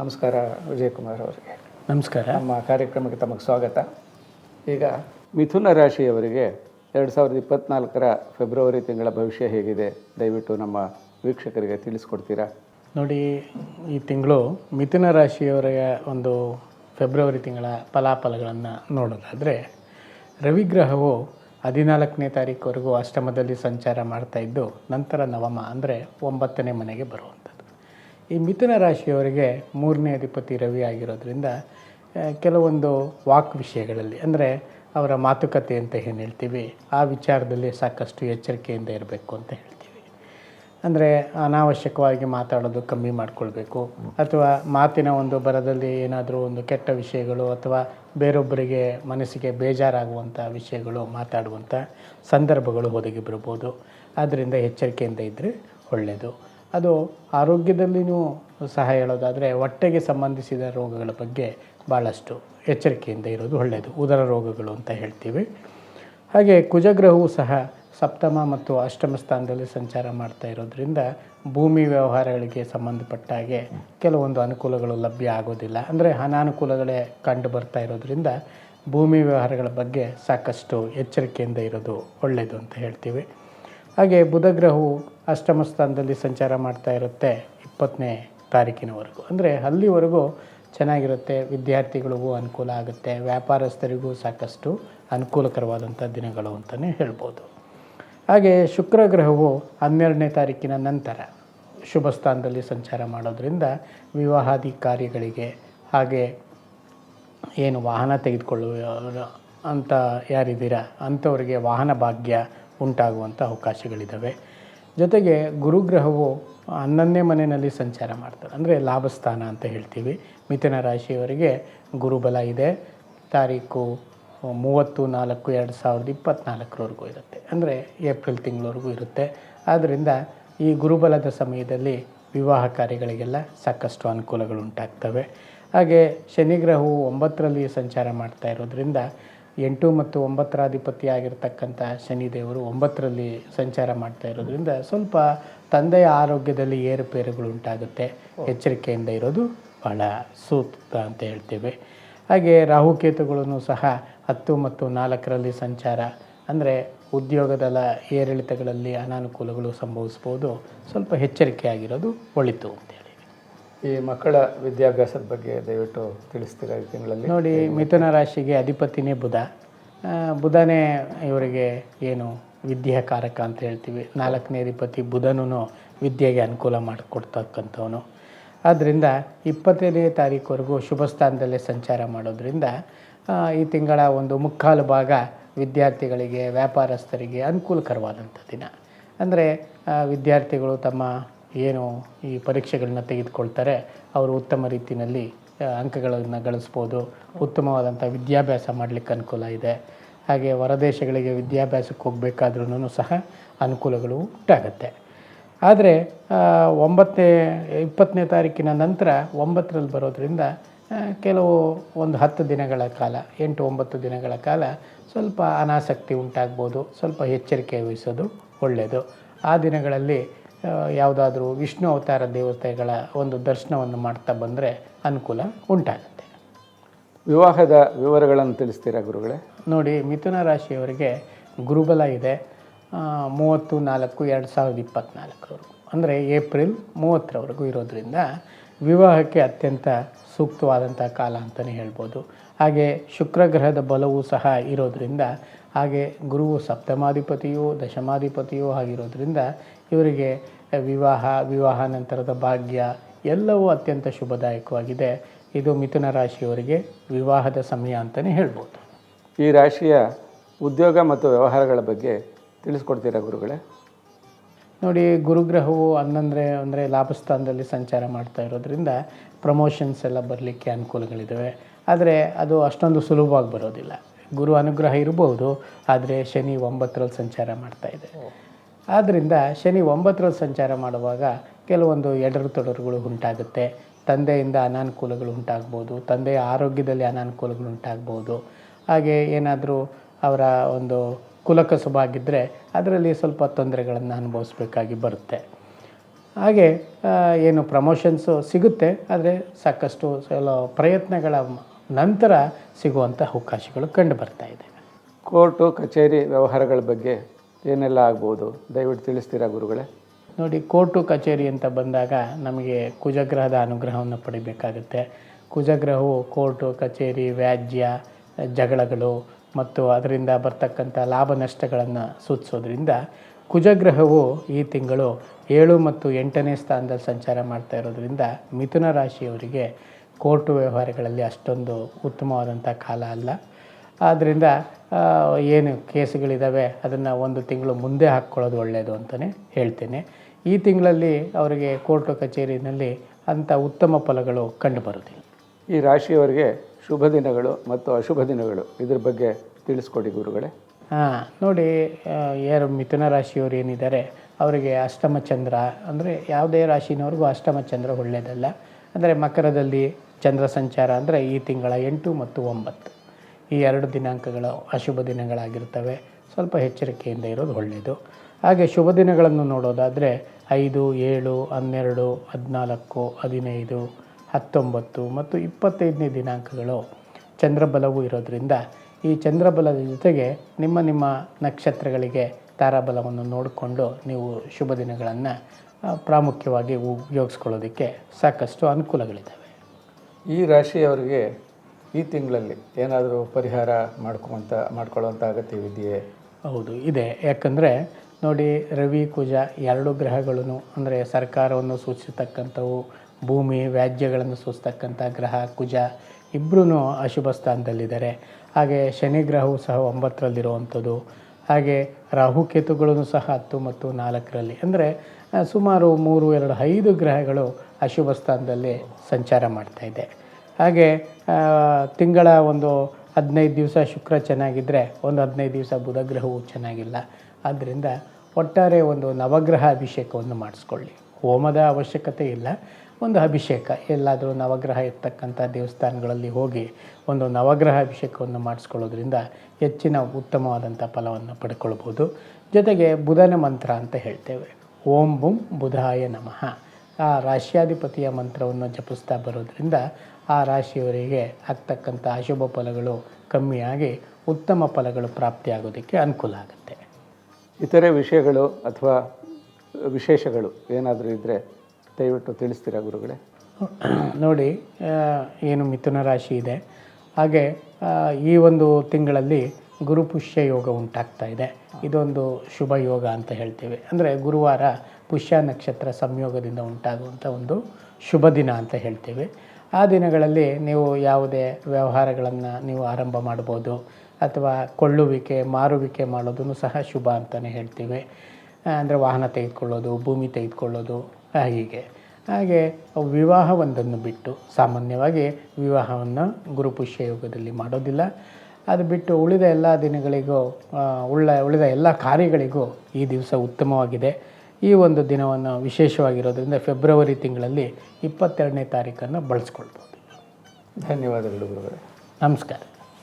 ನಮಸ್ಕಾರ ವಿಜಯಕುಮಾರ್ ಅವರಿಗೆ. ನಮಸ್ಕಾರ. ನಮ್ಮ ಕಾರ್ಯಕ್ರಮಕ್ಕೆ ತಮಗೆ ಸ್ವಾಗತ. ಈಗ ಮಿಥುನ ರಾಶಿಯವರಿಗೆ ಎರಡು ಸಾವಿರದ ಇಪ್ಪತ್ನಾಲ್ಕರ ಫೆಬ್ರವರಿ ತಿಂಗಳ ಭವಿಷ್ಯ ಹೇಗಿದೆ? ದಯವಿಟ್ಟು ನಮ್ಮ ವೀಕ್ಷಕರಿಗೆ ತಿಳಿಸ್ಕೊಡ್ತೀರಾ? ನೋಡಿ ಈ ತಿಂಗಳು ಮಿಥುನ ರಾಶಿಯವರಿಗೆ ಒಂದು ಫೆಬ್ರವರಿ ತಿಂಗಳ ಫಲಾಫಲಗಳನ್ನು ನೋಡೋದಾದರೆ ರವಿಗ್ರಹವು ಹದಿನಾಲ್ಕನೇ ತಾರೀಕುವರೆಗೂ ಅಷ್ಟಮದಲ್ಲಿ ಸಂಚಾರ ಮಾಡ್ತಾ ಇದ್ದು ನಂತರ ನವಮ ಅಂದರೆ ಒಂಬತ್ತನೇ ಮನೆಗೆ ಬರುವಂಥದ್ದು. ಈ ಮಿಥುನ ರಾಶಿಯವರಿಗೆ ಮೂರನೇ ಅಧಿಪತಿ ರವಿ ಆಗಿರೋದ್ರಿಂದ ಕೆಲವೊಂದು ವಾಕ್ ವಿಷಯಗಳಲ್ಲಿ, ಅಂದರೆ ಅವರ ಮಾತುಕತೆ ಅಂತ ಏನು ಹೇಳ್ತೀವಿ, ಆ ವಿಚಾರದಲ್ಲಿ ಸಾಕಷ್ಟು ಎಚ್ಚರಿಕೆಯಿಂದ ಇರಬೇಕು ಅಂತ ಹೇಳ್ತೀವಿ. ಅಂದರೆ ಅನಾವಶ್ಯಕವಾಗಿ ಮಾತಾಡೋದು ಕಮ್ಮಿ ಮಾಡಿಕೊಳ್ಬೇಕು, ಅಥವಾ ಮಾತಿನ ಒಂದು ಬರದಲ್ಲಿ ಏನಾದರೂ ಒಂದು ಕೆಟ್ಟ ವಿಷಯಗಳು, ಅಥವಾ ಬೇರೊಬ್ಬರಿಗೆ ಮನಸ್ಸಿಗೆ ಬೇಜಾರಾಗುವಂಥ ವಿಷಯಗಳು ಮಾತಾಡುವಂಥ ಸಂದರ್ಭಗಳು ಒದಗಿ ಬರ್ಬೋದು ಆದ್ದರಿಂದ ಎಚ್ಚರಿಕೆಯಿಂದ ಇದ್ದರೆ ಒಳ್ಳೆಯದು ಅದು ಆರೋಗ್ಯದಲ್ಲಿನೂ ಸಹ ಹೇಳೋದಾದರೆ ಹೊಟ್ಟೆಗೆ ಸಂಬಂಧಿಸಿದ ರೋಗಗಳ ಬಗ್ಗೆ ಭಾಳಷ್ಟು ಎಚ್ಚರಿಕೆಯಿಂದ ಇರೋದು ಒಳ್ಳೆಯದು ಉದರ ರೋಗಗಳು ಅಂತ ಹೇಳ್ತೀವಿ. ಹಾಗೆ ಕುಜಗ್ರಹವು ಸಹ ಸಪ್ತಮ ಮತ್ತು ಅಷ್ಟಮ ಸ್ಥಾನದಲ್ಲಿ ಸಂಚಾರ ಮಾಡ್ತಾ ಇರೋದ್ರಿಂದ ಭೂಮಿ ವ್ಯವಹಾರಗಳಿಗೆ ಸಂಬಂಧಪಟ್ಟ ಹಾಗೆ ಕೆಲವೊಂದು ಅನುಕೂಲಗಳು ಲಭ್ಯ ಆಗೋದಿಲ್ಲ. ಅಂದರೆ ಅನಾನುಕೂಲಗಳೇ ಕಂಡು ಬರ್ತಾ ಇರೋದ್ರಿಂದ ಭೂಮಿ ವ್ಯವಹಾರಗಳ ಬಗ್ಗೆ ಸಾಕಷ್ಟು ಎಚ್ಚರಿಕೆಯಿಂದ ಇರೋದು ಒಳ್ಳೆಯದು ಅಂತ ಹೇಳ್ತೀವಿ. ಹಾಗೆ ಬುಧಗ್ರಹವು ಅಷ್ಟಮ ಸ್ಥಾನದಲ್ಲಿ ಸಂಚಾರ ಮಾಡ್ತಾ ಇರುತ್ತೆ ಇಪ್ಪತ್ತನೇ ತಾರೀಕಿನವರೆಗೂ. ಅಂದರೆ ಅಲ್ಲಿವರೆಗೂ ಚೆನ್ನಾಗಿರುತ್ತೆ, ವಿದ್ಯಾರ್ಥಿಗಳಿಗೂ ಅನುಕೂಲ ಆಗುತ್ತೆ, ವ್ಯಾಪಾರಸ್ಥರಿಗೂ ಸಾಕಷ್ಟು ಅನುಕೂಲಕರವಾದಂಥ ದಿನಗಳು ಅಂತಲೇ ಹೇಳ್ಬೋದು. ಹಾಗೆ ಶುಕ್ರ ಗ್ರಹವು ಹನ್ನೆರಡನೇ ತಾರೀಕಿನ ನಂತರ ಶುಭ ಸ್ಥಾನದಲ್ಲಿ ಸಂಚಾರ ಮಾಡೋದರಿಂದ ವಿವಾಹಾದಿ ಕಾರ್ಯಗಳಿಗೆ ಹಾಗೆ ಏನು ವಾಹನ ತೆಗೆದುಕೊಳ್ಳುವ ಅಂತ ಯಾರಿದ್ದೀರಾ? ಅಂಥವರಿಗೆ ವಾಹನ ಭಾಗ್ಯ ಉಂಟಾಗುವಂಥ ಅವಕಾಶಗಳಿದ್ದಾವೆ. ಜೊತೆಗೆ ಗುರುಗ್ರಹವು ಹನ್ನೊಂದನೇ ಮನೆಯಲ್ಲಿ ಸಂಚಾರ ಮಾಡ್ತಾರೆ ಅಂದರೆ ಲಾಭಸ್ಥಾನ ಅಂತ ಹೇಳ್ತೀವಿ. ಮಿಥುನ ರಾಶಿಯವರಿಗೆ ಗುರುಬಲ ಇದೆ. ತಾರೀಕು ಮೂವತ್ತು, ನಾಲ್ಕು, ಎರಡು ಸಾವಿರದ ಇಪ್ಪತ್ತ್ನಾಲ್ಕರವರೆಗೂ ಇರುತ್ತೆ. ಅಂದರೆ ಏಪ್ರಿಲ್ ತಿಂಗಳವರೆಗೂ ಇರುತ್ತೆ. ಆದ್ದರಿಂದ ಈ ಗುರುಬಲದ ಸಮಯದಲ್ಲಿ ವಿವಾಹ ಕಾರ್ಯಗಳಿಗೆಲ್ಲ ಸಾಕಷ್ಟು ಅನುಕೂಲಗಳು ಉಂಟಾಗ್ತವೆ. ಹಾಗೆ ಶನಿಗ್ರಹವು ಒಂಬತ್ತರಲ್ಲಿ ಸಂಚಾರ ಮಾಡ್ತಾ ಇರೋದ್ರಿಂದ ಎಂಟು ಮತ್ತು ಒಂಬತ್ತರ ಅಧಿಪತಿ ಆಗಿರ್ತಕ್ಕಂಥ ಶನಿದೇವರು ಒಂಬತ್ತರಲ್ಲಿ ಸಂಚಾರ ಮಾಡ್ತಾ ಇರೋದ್ರಿಂದ ಸ್ವಲ್ಪ ತಂದೆಯ ಆರೋಗ್ಯದಲ್ಲಿ ಏರುಪೇರುಗಳು ಉಂಟಾಗುತ್ತೆ. ಎಚ್ಚರಿಕೆಯಿಂದ ಇರೋದು ಬಹಳ ಸೂಕ್ತ ಅಂತ ಹೇಳ್ತೇವೆ. ಹಾಗೆ ರಾಹುಕೇತುಗಳನ್ನು ಸಹ ಹತ್ತು ಮತ್ತು ನಾಲ್ಕರಲ್ಲಿ ಸಂಚಾರ, ಅಂದರೆ ಉದ್ಯೋಗದ ಏರಿಳಿತಗಳಲ್ಲಿ ಅನಾನುಕೂಲಗಳು ಸಂಭವಿಸ್ಬೋದು. ಸ್ವಲ್ಪ ಎಚ್ಚರಿಕೆಯಾಗಿರೋದು ಒಳಿತು ಅಂತೇಳಿ ಈ ಮಕ್ಕಳ ವಿದ್ಯಾಭ್ಯಾಸದ ಬಗ್ಗೆ ದಯವಿಟ್ಟು ತಿಳಿಸ್ತೀರಾ ಈ ತಿಂಗಳಲ್ಲಿ? ನೋಡಿ ಮಿಥುನ ರಾಶಿಗೆ ಅಧಿಪತಿನೇ ಬುಧ. ಬುಧನೇ ಇವರಿಗೆ ಏನು ವಿದ್ಯಾಕಾರಕ ಅಂತ ಹೇಳ್ತೀವಿ. ನಾಲ್ಕನೇ ಅಧಿಪತಿ ಬುಧನೂ ವಿದ್ಯೆಗೆ ಅನುಕೂಲ ಮಾಡಿಕೊಡ್ತಕ್ಕಂಥವನು. ಆದ್ದರಿಂದ ಇಪ್ಪತ್ತನೇ ತಾರೀಕುವರೆಗೂ ಶುಭ ಸ್ಥಾನದಲ್ಲೇ ಸಂಚಾರ ಮಾಡೋದ್ರಿಂದ ಈ ತಿಂಗಳ ಒಂದು ಮುಕ್ಕಾಲು ಭಾಗ ವಿದ್ಯಾರ್ಥಿಗಳಿಗೆ ವ್ಯಾಪಾರಸ್ಥರಿಗೆ ಅನುಕೂಲಕರವಾದಂಥ ದಿನ. ಅಂದರೆ ವಿದ್ಯಾರ್ಥಿಗಳು ತಮ್ಮ ಏನು ಈ ಪರೀಕ್ಷೆಗಳನ್ನ ತೆಗೆದುಕೊಳ್ತಾರೆ, ಅವರು ಉತ್ತಮ ರೀತಿಯಲ್ಲಿ ಅಂಕಗಳನ್ನು ಗಳಿಸ್ಬೋದು ಉತ್ತಮವಾದಂಥ ವಿದ್ಯಾಭ್ಯಾಸ ಮಾಡಲಿಕ್ಕೆ ಅನುಕೂಲ ಇದೆ. ಹಾಗೆ ಹೊರದೇಶಗಳಿಗೆ ವಿದ್ಯಾಭ್ಯಾಸಕ್ಕೆ ಹೋಗಬೇಕಾದ್ರೂ ಸಹ ಅನುಕೂಲಗಳು ಉಂಟಾಗತ್ತೆ. ಆದರೆ ಒಂಬತ್ತನೇ, ಇಪ್ಪತ್ತನೇ ತಾರೀಕಿನ ನಂತರ ಒಂಬತ್ತರಲ್ಲಿ ಬರೋದರಿಂದ ಕೆಲವು ಒಂದು ಹತ್ತು ದಿನಗಳ ಕಾಲ, ಎಂಟು ಒಂಬತ್ತು ದಿನಗಳ ಕಾಲ ಸ್ವಲ್ಪ ಅನಾಸಕ್ತಿ ಉಂಟಾಗ್ಬೋದು, ಸ್ವಲ್ಪ ಎಚ್ಚರಿಕೆ ವಹಿಸೋದು ಒಳ್ಳೆಯದು ಆ ದಿನಗಳಲ್ಲಿ ಯಾವುದಾದ್ರೂ ವಿಷ್ಣು ಅವತಾರ ದೇವತೆಗಳ ಒಂದು ದರ್ಶನವನ್ನು ಮಾಡ್ತಾ ಬಂದರೆ ಅನುಕೂಲ ಉಂಟಾಗುತ್ತೆ. ವಿವಾಹದ ವಿವರಗಳನ್ನು ತಿಳಿಸ್ತೀರಾ ಗುರುಗಳೇ? ನೋಡಿ ಮಿಥುನ ರಾಶಿಯವರಿಗೆ ಗುರುಬಲ ಇದೆ. ಮೂವತ್ತು ನಾಲ್ಕು ಎರಡು ಸಾವಿರದ ಇಪ್ಪತ್ತ್ನಾಲ್ಕರವರೆಗೂ ಅಂದರೆ ಏಪ್ರಿಲ್ ಮೂವತ್ತರವರೆಗೂ ಇರೋದರಿಂದ ವಿವಾಹಕ್ಕೆ ಅತ್ಯಂತ ಸೂಕ್ತವಾದಂಥ ಕಾಲ ಅಂತಲೇ ಹೇಳ್ಬೋದು. ಹಾಗೆ ಶುಕ್ರ ಗ್ರಹದ ಬಲವೂ ಸಹ ಇರೋದರಿಂದ, ಹಾಗೆ ಗುರುವು ಸಪ್ತಮಾಧಿಪತಿಯೋ, ದಶಮಾಧಿಪತಿಯೂ ಆಗಿರೋದ್ರಿಂದ ಇವರಿಗೆ ವಿವಾಹ ವಿವಾಹ ನಂತರದ ಭಾಗ್ಯ ಎಲ್ಲವೂ ಅತ್ಯಂತ ಶುಭದಾಯಕವಾಗಿದೆ. ಇದು ಮಿಥುನ ರಾಶಿಯವರಿಗೆ ವಿವಾಹದ ಸಮಯ ಅಂತಲೇ ಹೇಳ್ಬೋದು. ಈ ರಾಶಿಯ ಉದ್ಯೋಗ ಮತ್ತು ವ್ಯವಹಾರಗಳ ಬಗ್ಗೆ ತಿಳಿಸ್ಕೊಡ್ತೀರಾ ಗುರುಗಳೇ? ನೋಡಿ ಗುರುಗ್ರಹವು ಹನ್ನೊಂದರೆ ಅಂದರೆ ಲಾಭಸ್ಥಾನದಲ್ಲಿ ಸಂಚಾರ ಮಾಡ್ತಾ ಇರೋದ್ರಿಂದ ಪ್ರಮೋಷನ್ಸ್ ಎಲ್ಲ ಬರಲಿಕ್ಕೆ ಅನುಕೂಲಗಳಿದ್ದಾವೆ ಆದರೆ ಅದು ಅಷ್ಟೊಂದು ಸುಲಭವಾಗಿ ಬರೋದಿಲ್ಲ. ಗುರು ಅನುಗ್ರಹ ಇರಬಹುದು ಆದರೆ ಶನಿ ಒಂಬತ್ತರಲ್ಲಿ ಸಂಚಾರ ಮಾಡ್ತಾ ಇದೆ. ಆದ್ದರಿಂದ ಶನಿ ಒಂಬತ್ತರಲ್ಲಿ ಸಂಚಾರ ಮಾಡುವಾಗ ಕೆಲವೊಂದು ಎಡರು ತೊಡರುಗಳು ಉಂಟಾಗುತ್ತೆ. ತಂದೆಯಿಂದ ಅನಾನುಕೂಲಗಳು ಉಂಟಾಗ್ಬೋದು ತಂದೆಯ ಆರೋಗ್ಯದಲ್ಲಿ ಅನಾನುಕೂಲಗಳು ಉಂಟಾಗ್ಬೋದು. ಹಾಗೆ ಏನಾದರೂ ಅವರ ಒಂದು ಕುಲಕಸುಬ ಆಗಿದ್ದರೆ ಅದರಲ್ಲಿ ಸ್ವಲ್ಪ ತೊಂದರೆಗಳನ್ನು ಅನುಭವಿಸ್ಬೇಕಾಗಿ ಬರುತ್ತೆ. ಹಾಗೆ ಏನು ಪ್ರಮೋಷನ್ಸು ಸಿಗುತ್ತೆ ಆದರೆ ಸಾಕಷ್ಟು ಪ್ರಯತ್ನಗಳ ನಂತರ ಸಿಗುವಂಥ ಅವಕಾಶಗಳು ಕಂಡು ಬರ್ತಾ ಇದೆ. ಕೋರ್ಟು ಕಚೇರಿ ವ್ಯವಹಾರಗಳ ಬಗ್ಗೆ ಏನೆಲ್ಲ ಆಗ್ಬೋದು? ದಯವಿಟ್ಟು ತಿಳಿಸ್ತೀರಾ ಗುರುಗಳೇ? ನೋಡಿ ಕೋರ್ಟು ಕಚೇರಿ ಅಂತ ಬಂದಾಗ ನಮಗೆ ಕುಜಗ್ರಹದ ಅನುಗ್ರಹವನ್ನು ಪಡಿಬೇಕಾಗುತ್ತೆ. ಕುಜಗ್ರಹವು ಕೋರ್ಟು ಕಚೇರಿ ವ್ಯಾಜ್ಯ ಜಗಳಗಳು ಮತ್ತು ಅದರಿಂದ ಬರ್ತಕ್ಕಂಥ ಲಾಭ ನಷ್ಟಗಳನ್ನು ಸೂಚಿಸೋದ್ರಿಂದ ಕುಜಗ್ರಹವು ಈ ತಿಂಗಳು ಏಳು ಮತ್ತು ಎಂಟನೇ ಸ್ಥಾನದಲ್ಲಿ ಸಂಚಾರ ಮಾಡ್ತಾ ಇರೋದ್ರಿಂದ ಮಿಥುನ ರಾಶಿಯವರಿಗೆ ಕೋರ್ಟು ವ್ಯವಹಾರಗಳಲ್ಲಿ ಅಷ್ಟೊಂದು ಉತ್ತಮವಾದಂಥ ಕಾಲ ಅಲ್ಲ. ಆದ್ದರಿಂದ ಏನು ಕೇಸುಗಳಿದ್ದಾವೆ ಅದನ್ನು ಒಂದು ತಿಂಗಳು ಮುಂದೆ ಹಾಕ್ಕೊಳ್ಳೋದು ಒಳ್ಳೆಯದು ಅಂತಲೇ ಹೇಳ್ತೇನೆ. ಈ ತಿಂಗಳಲ್ಲಿ ಅವರಿಗೆ ಕೋರ್ಟು ಕಚೇರಿನಲ್ಲಿ ಅಂಥ ಉತ್ತಮ ಫಲಗಳು ಕಂಡುಬರುವುದಿಲ್ಲ. ಈ ರಾಶಿಯವರಿಗೆ ಶುಭ ದಿನಗಳು ಮತ್ತು ಅಶುಭ ದಿನಗಳು. ಇದ್ರ ಬಗ್ಗೆ ತಿಳಿಸ್ಕೊಡಿ ಗುರುಗಳೇ. ಹಾಂ, ನೋಡಿ ಯಾರು ಮಿಥುನ ರಾಶಿಯವರು ಏನಿದ್ದಾರೆ, ಅವರಿಗೆ ಅಷ್ಟಮ ಚಂದ್ರ, ಅಂದರೆ ಯಾವುದೇ ರಾಶಿನವ್ರಿಗೂ ಅಷ್ಟಮ ಚಂದ್ರ ಒಳ್ಳೆಯದಲ್ಲ ಅಂದರೆ ಮಕರದಲ್ಲಿ ಚಂದ್ರ ಸಂಚಾರ ಅಂದರೆ ಈ ತಿಂಗಳ ಎಂಟು ಮತ್ತು ಒಂಬತ್ತು. ಈ ಎರಡು ದಿನಾಂಕಗಳು ಅಶುಭ ದಿನಗಳಾಗಿರ್ತವೆ ಸ್ವಲ್ಪ ಎಚ್ಚರಿಕೆಯಿಂದ ಇರೋದು ಒಳ್ಳೆಯದು ಹಾಗೆ ಶುಭ ದಿನಗಳನ್ನು ನೋಡೋದಾದರೆ ಐದು, ಏಳು, ಹನ್ನೆರಡು, ಹದಿನಾಲ್ಕು, ಹದಿನೈದು ಹತ್ತೊಂಬತ್ತು ಮತ್ತು ಇಪ್ಪತ್ತೈದನೇ ದಿನಾಂಕಗಳು ಚಂದ್ರಬಲವೂ ಇರೋದರಿಂದ ಈ ಚಂದ್ರಬಲದ ಜೊತೆಗೆ ನಿಮ್ಮ ನಿಮ್ಮ ನಕ್ಷತ್ರಗಳಿಗೆ ತಾರಾಬಲವನ್ನು ನೋಡಿಕೊಂಡು ನೀವು ಶುಭ ದಿನಗಳನ್ನು ಪ್ರಾಮುಖ್ಯವಾಗಿ ಉಪಯೋಗಿಸ್ಕೊಳ್ಳೋದಕ್ಕೆ ಸಾಕಷ್ಟು ಅನುಕೂಲಗಳಿದ್ದಾವೆ. ಈ ರಾಶಿಯವರಿಗೆ ಈ ತಿಂಗಳಲ್ಲಿ ಏನಾದರೂ ಪರಿಹಾರ ಮಾಡ್ಕೊಂತ ಮಾಡ್ಕೊಳ್ಳುವಂಥ ಅಗತ್ಯವಿದೆಯೇ? ಹೌದು ಇದೆ. ಯಾಕಂದರೆ ನೋಡಿ ರವಿ ಕುಜ ಎರಡು ಗ್ರಹಗಳನ್ನು ಅಂದರೆ ಸರ್ಕಾರವನ್ನು ಸೂಚಿಸತಕ್ಕಂಥವು ಭೂಮಿ, ವ್ಯಾಜ್ಯಗಳನ್ನು ಸೂಚಿಸ್ತಕ್ಕಂಥ ಗ್ರಹ, ಕುಜ ಇಬ್ಬರೂ ಅಶುಭ ಸ್ಥಾನದಲ್ಲಿದ್ದಾರೆ. ಹಾಗೆ ಶನಿ ಗ್ರಹವು ಸಹ ಒಂಬತ್ತರಲ್ಲಿರುವಂಥದ್ದು. ಹಾಗೆ ರಾಹುಕೇತುಗಳನ್ನು ಸಹ ಹತ್ತು ಮತ್ತು ನಾಲ್ಕರಲ್ಲಿ. ಅಂದರೆ ಸುಮಾರು ಮೂರು, ಎರಡು, ಐದು ಗ್ರಹಗಳು ಅಶುಭ ಸ್ಥಾನದಲ್ಲಿ ಸಂಚಾರ ಮಾಡ್ತಾ ಇದೆ. ಹಾಗೆ ತಿಂಗಳ ಒಂದು ಹದಿನೈದು ದಿವಸ ಶುಕ್ರ ಚೆನ್ನಾಗಿದ್ದರೆ ಒಂದು ಹದಿನೈದು ದಿವಸ ಬುಧ ಗ್ರಹವು ಚೆನ್ನಾಗಿಲ್ಲ. ಆದ್ದರಿಂದ ಒಟ್ಟಾರೆ ಒಂದು ನವಗ್ರಹ ಅಭಿಷೇಕವನ್ನು ಮಾಡಿಸ್ಕೊಳ್ಳಿ. ಹೋಮದ ಅವಶ್ಯಕತೆ ಇಲ್ಲ. ಒಂದು ಅಭಿಷೇಕ, ಎಲ್ಲಾದರೂ ನವಗ್ರಹ ಇರ್ತಕ್ಕಂಥ ದೇವಸ್ಥಾನಗಳಲ್ಲಿ ಹೋಗಿ ಒಂದು ನವಗ್ರಹ ಅಭಿಷೇಕವನ್ನು ಮಾಡಿಸ್ಕೊಳ್ಳೋದ್ರಿಂದ ಹೆಚ್ಚಿನ ಉತ್ತಮವಾದಂಥ ಫಲವನ್ನು ಪಡ್ಕೊಳ್ಬೋದು. ಜೊತೆಗೆ ಬುಧನ ಮಂತ್ರ ಅಂತ ಹೇಳ್ತೇವೆ. ಓಂ ಬುಂ ಬುಧಾಯ ನಮಃ. ಆ ರಾಶಿಯಾಧಿಪತಿಯ ಮಂತ್ರವನ್ನು ಜಪಿಸ್ತಾ ಬರೋದ್ರಿಂದ ಆ ರಾಶಿಯವರಿಗೆ ಆಗ್ತಕ್ಕಂಥ ಅಶುಭ ಫಲಗಳು ಕಮ್ಮಿಯಾಗಿ ಉತ್ತಮ ಫಲಗಳು ಪ್ರಾಪ್ತಿಯಾಗೋದಕ್ಕೆ ಅನುಕೂಲ ಆಗುತ್ತೆ. ಇತರೆ ವಿಷಯಗಳು ಅಥವಾ ವಿಶೇಷಗಳು ಏನಾದರೂ ಇದ್ದರೆ ದಯವಿಟ್ಟು ತಿಳಿಸ್ತೀರಾ ಗುರುಗಳೇ? ನೋಡಿ ಏನು ಮಿಥುನ ರಾಶಿ ಇದೆ. ಹಾಗೆ ಈ ಒಂದು ತಿಂಗಳಲ್ಲಿ ಗುರುಪುಷ್ಯ ಯೋಗ ಉಂಟಾಗ್ತಾ ಇದೆ. ಇದೊಂದು ಶುಭ ಯೋಗ ಅಂತ ಹೇಳ್ತೀವಿ. ಅಂದರೆ ಗುರುವಾರ ಪುಷ್ಯ ನಕ್ಷತ್ರ ಸಂಯೋಗದಿಂದ ಉಂಟಾಗುವಂಥ ಒಂದು ಶುಭ ದಿನ ಅಂತ ಹೇಳ್ತೀವಿ. ಆ ದಿನಗಳಲ್ಲಿ ನೀವು ಯಾವುದೇ ವ್ಯವಹಾರಗಳನ್ನು ನೀವು ಆರಂಭ ಮಾಡ್ಬೋದು, ಅಥವಾ ಕೊಳ್ಳುವಿಕೆ, ಮಾರುವಿಕೆ ಮಾಡೋದನ್ನು ಸಹ ಶುಭ ಅಂತಲೇ ಹೇಳ್ತೀವಿ. ಅಂದರೆ ವಾಹನ ತೆಗೆದುಕೊಳ್ಳೋದು, ಭೂಮಿ ತೆಗೆದುಕೊಳ್ಳೋದು ಹೀಗೆ ಹಾಗೆ ವಿವಾಹವೊಂದನ್ನು ಬಿಟ್ಟು ಸಾಮಾನ್ಯವಾಗಿ ವಿವಾಹವನ್ನು ಗುರುಪುಷ್ಯ ಯೋಗದಲ್ಲಿ ಮಾಡೋದಿಲ್ಲ. ಅದು ಬಿಟ್ಟು ಉಳಿದ ಎಲ್ಲ ದಿನಗಳಿಗೂ ಉಳ್ಳ ಉಳಿದ ಎಲ್ಲ ಕಾರ್ಯಗಳಿಗೂ ಈ ದಿವಸ ಉತ್ತಮವಾಗಿದೆ. ಈ ಒಂದು ದಿನವನ್ನು ವಿಶೇಷವಾಗಿರೋದ್ರಿಂದ ಫೆಬ್ರವರಿ ತಿಂಗಳಲ್ಲಿ ಇಪ್ಪತ್ತೆರಡನೇ ತಾರೀಕನ್ನು ಬಳಸ್ಕೊಳ್ಬೋದು. ಧನ್ಯವಾದಗಳು ಗುರುಗಳೇ. ನಮಸ್ಕಾರ.